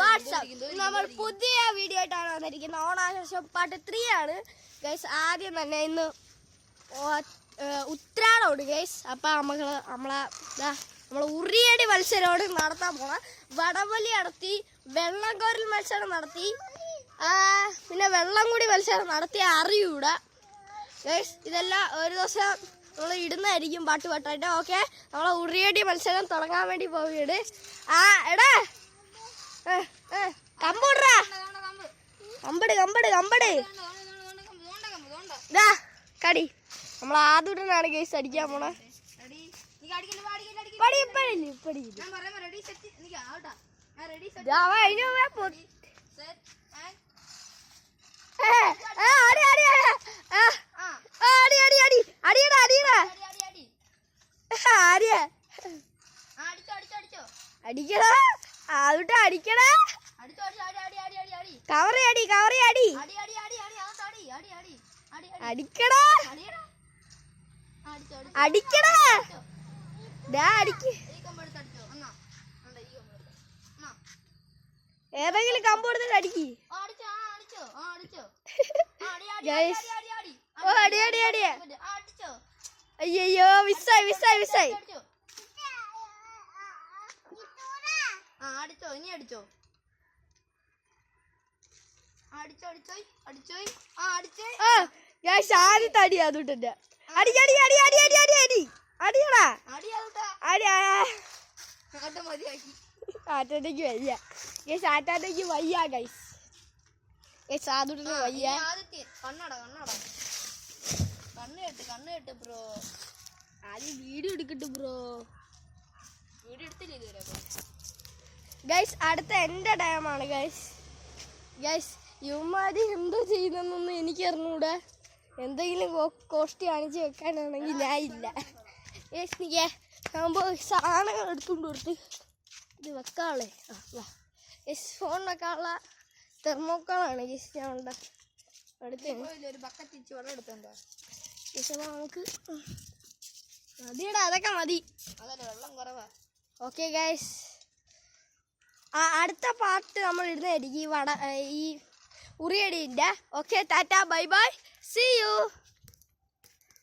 WhatsApp. നമ്മൾ പുതിയ video ആയിട്ടാണ് വന്നിരിക്കുന്നത്. ഓണാശം പാട്ട് ത്രീ ആണ്. ഗൈസ് ആദ്യം തന്നെ ഇന്ന് ഉത്രാടോട് ഗൈസ് അപ്പം നമ്മൾ നമ്മളെ നമ്മളെ ഉറിയടി മത്സരമാണ് നടത്താൻ പോണ. വടവലി നടത്തി വെള്ളം കോരൽ മത്സരം നടത്തി. പിന്നെ വെള്ളം കൂടി മത്സരം നടത്തി അറിയൂട. ഗൈസ് ഇതെല്ലാം ഒരു ദിവസം നമ്മൾ ഇടുന്നതായിരിക്കും പാട്ട് പാട്ടായിട്ട് ഓക്കെ നമ്മളെ ഉറിയടി മത്സരം തുടങ്ങാൻ വേണ്ടി പോവുകയാണ്. ആ എടാ കമ്പൂട്രാ കമ്പട് കമ്പട് കമ്പട്. ഇതാ കടി. നമ്മൾ ആദ്യനാണ് കേസ് അടിക്കാൻ പോണ. പടി ഇപ്പഴില്ല ഇപ്പടി. അടിക്കടാ. ആദ്യട്ട് അടിക്കടാ കവറി അടി കവറി അടി അടിക്കടാ അടിക്കടാ ദാ അടിക്ക് ഏതെങ്കിലും കമ്പ് കൊടുത്തിട്ട് അടിക്ക്. ഓ അടി അടി അടി അയ്യോ മിസ്സായി മിസ്സായി മിസ്സായി അടിച്ചോ ഇനി അടിച്ചോ. അടിച്ചോ അടിച്ചോ അടിച്ചോ. ആ അടിച്ചേ. ആ ഞാൻ ശാരിത്ത് അടി അടി അടി അടി അടി അടി അടി അടി. അടിയടാ. അടി ആറ്റാട്ടേക്ക് വയ്യ. ഗൈസ് ആറ്റാട്ടേക്ക് വയ്യ ഗൈസ് ഗൈസ് ആദ്യത്തിന് വയ്യ. ഇനി ആദ്യത്തെ. കണ്ണട കണ്ണട. കണ്ണ് കെട്ട് കണ്ണ് കെട്ട് ബ്രോ ആദ്യം വീഡിയോ എടുക്കട്ടെ ബ്രോ വീഡിയോ എടുത്തില്ല ഇതുവരെ ഗൈസ് അടുത്ത എന്റെ ടൈമാണ് ഗൈസ് ഗൈസ് യുവമാരി എന്തോ ചെയ്യുന്നതെന്നൊന്നും എനിക്കറിഞ്ഞൂടെ എന്തെങ്കിലും കോഷ്ടി കാണിച്ച് വെക്കാനാണെങ്കിൽ ഞാൻ ഇല്ല. ഗൈസ് നീ ആകുമ്പോൾ സാധനങ്ങൾ എടുത്തുകൊണ്ട് കൊടുത്ത് ഇത് വെക്കാളേ. ആ വാ. ഗൈസ് ഫോൺ വെക്കാനുള്ള തെർമോക്കോളാണ് ഗൈസ് ഞാൻ ഉണ്ട് അടുത്ത് ഒരു ബക്കറ്റ് എടുത്തോണ്ടോ ഗൈസ് അപ്പോൾ നമുക്ക് മതിയടാ അതൊക്കെ മതി. അതല്ല വെള്ളം കുറവാ. ഓക്കെ ഗൈസ് അടുത്ത പാർട്ട് നമ്മൾ ഇടുന്നതായിരിക്കും ഈ വട ഈ ഉറിയടിന്റെ. Okay tata bye bye see you